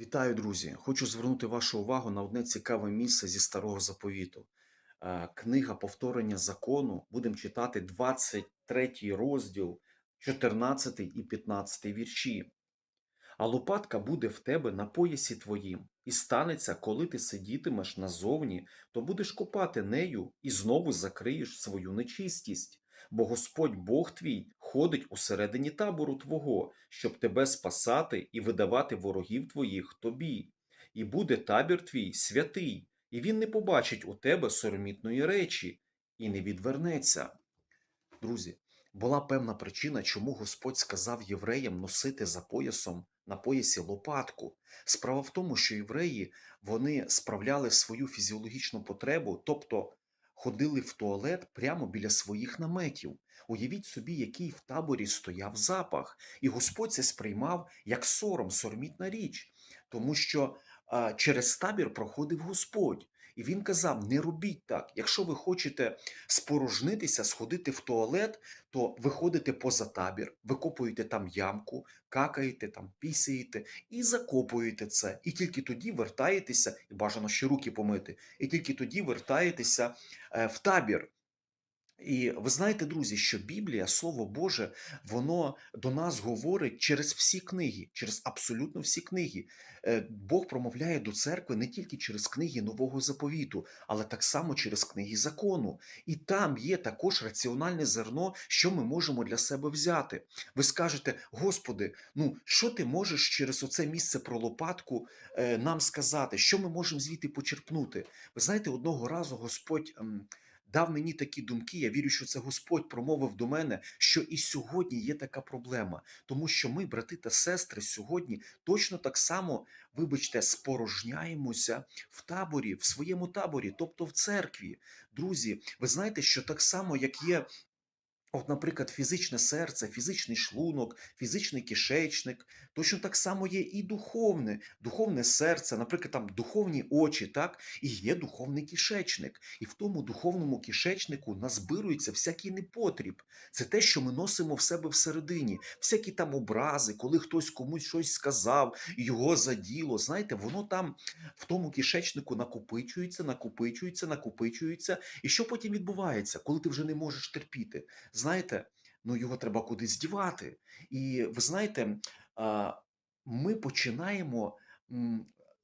Вітаю, друзі! Хочу звернути вашу увагу на одне цікаве місце зі старого заповіту. Е, Книга повторення закону. Будемо читати 23 розділ, 14 і 15 вірші. А лопатка буде в тебе на поясі твоїм, і станеться, коли ти сидітимеш назовні, то будеш копати нею і знову закриєш свою нечистість. Бо Господь Бог твій ходить усередині табору твого, щоб тебе спасати і видавати ворогів твоїх тобі. І буде табір твій святий, і він не побачить у тебе соромітної речі, і не відвернеться. Друзі, була певна причина, чому Господь сказав євреям носити за поясом на поясі лопатку. Справа в тому, що євреї вони справляли свою фізіологічну потребу, тобто ходили в туалет прямо біля своїх наметів. Уявіть собі, який в таборі стояв запах, і Господь це сприймав як сором, сормітна річ, тому що через табір проходив Господь. І він казав: не робіть так. Якщо ви хочете спорожнитися, сходити в туалет, то виходите поза табір, викопуєте там ямку, какаєте, там пісяєте і закопуєте це. І тільки тоді вертаєтеся, і бажано ще руки помити, і тільки тоді вертаєтеся е, в табір. І ви знаєте, друзі, що Біблія, Слово Боже, воно до нас говорить через всі книги, через абсолютно всі книги. Е, Бог промовляє до церкви не тільки через книги Нового заповіту, але так само через книги закону. І там є також раціональне зерно, що ми можемо для себе взяти. Ви скажете, Господи, ну що ти можеш через оце місце про лопатку е, нам сказати? Що ми можемо звідти почерпнути? Ви знаєте, одного разу Господь. Дав мені такі думки. Я вірю, що це Господь промовив до мене, що і сьогодні є така проблема, тому що ми, брати та сестри, сьогодні точно так само, вибачте, спорожняємося в таборі, в своєму таборі, тобто в церкві. Друзі, ви знаєте, що так само, як є. От, наприклад, фізичне серце, фізичний шлунок, фізичний кишечник, точно так само є і духовне, духовне серце, наприклад, там духовні очі, так, і є духовний кишечник. І в тому духовному кишечнику назбирується всякий непотріб. Це те, що ми носимо в себе всередині, всякі там образи, коли хтось комусь щось сказав, його заділо. Знаєте, воно там в тому кишечнику накопичується, накопичується, накопичується. І що потім відбувається, коли ти вже не можеш терпіти? Знаєте, ну його треба кудись дівати. І ви знаєте, ми починаємо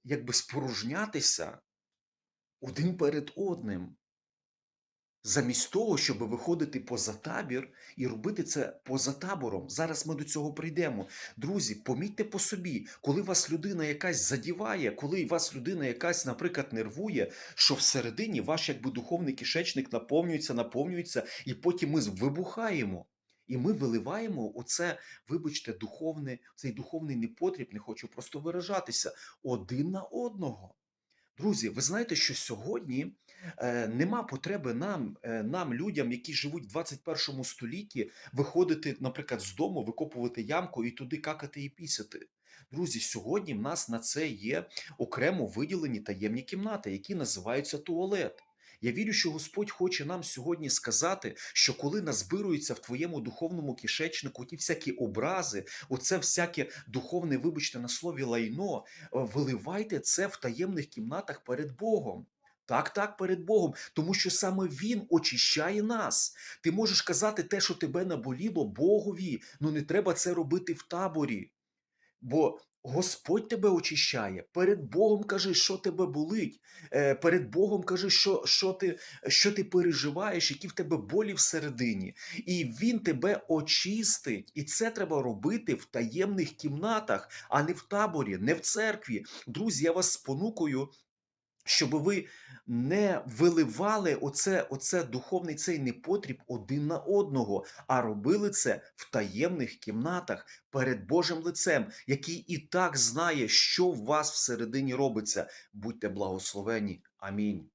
якби спорожнятися один перед одним. Замість того, щоб виходити поза табір і робити це поза табором. Зараз ми до цього прийдемо. Друзі, помітьте по собі, коли вас людина якась задіває, коли вас людина якась, наприклад, нервує, що всередині ваш якби духовний кишечник наповнюється, наповнюється, і потім ми вибухаємо. І ми виливаємо оце, вибачте, духовне, цей духовний непотріб, не хочу просто виражатися, один на одного. Друзі, ви знаєте, що сьогодні е, нема потреби нам, е, нам, людям, які живуть в 21 столітті, виходити, наприклад, з дому, викопувати ямку і туди какати і пісяти. Друзі, сьогодні в нас на це є окремо виділені таємні кімнати, які називаються туалет. Я вірю, що Господь хоче нам сьогодні сказати, що коли назбируються в твоєму духовному кишечнику ті всякі образи, оце всяке духовне, вибачте, на слові лайно, е, виливайте це в таємних кімнатах перед Богом. Так, так, перед Богом, тому що саме Він очищає нас. Ти можеш казати те, що тебе наболіло Богові, ну не треба це робити в таборі. Бо Господь тебе очищає. Перед Богом кажи, що тебе болить. Е, Перед Богом кажи, що що, ти що ти переживаєш, які в тебе болі всередині. І Він тебе очистить. І це треба робити в таємних кімнатах, а не в таборі, не в церкві. Друзі, я вас спонукую щоб ви не виливали оце, оце духовний цей непотріб один на одного, а робили це в таємних кімнатах перед Божим лицем, який і так знає, що в вас всередині робиться. Будьте благословені. Амінь.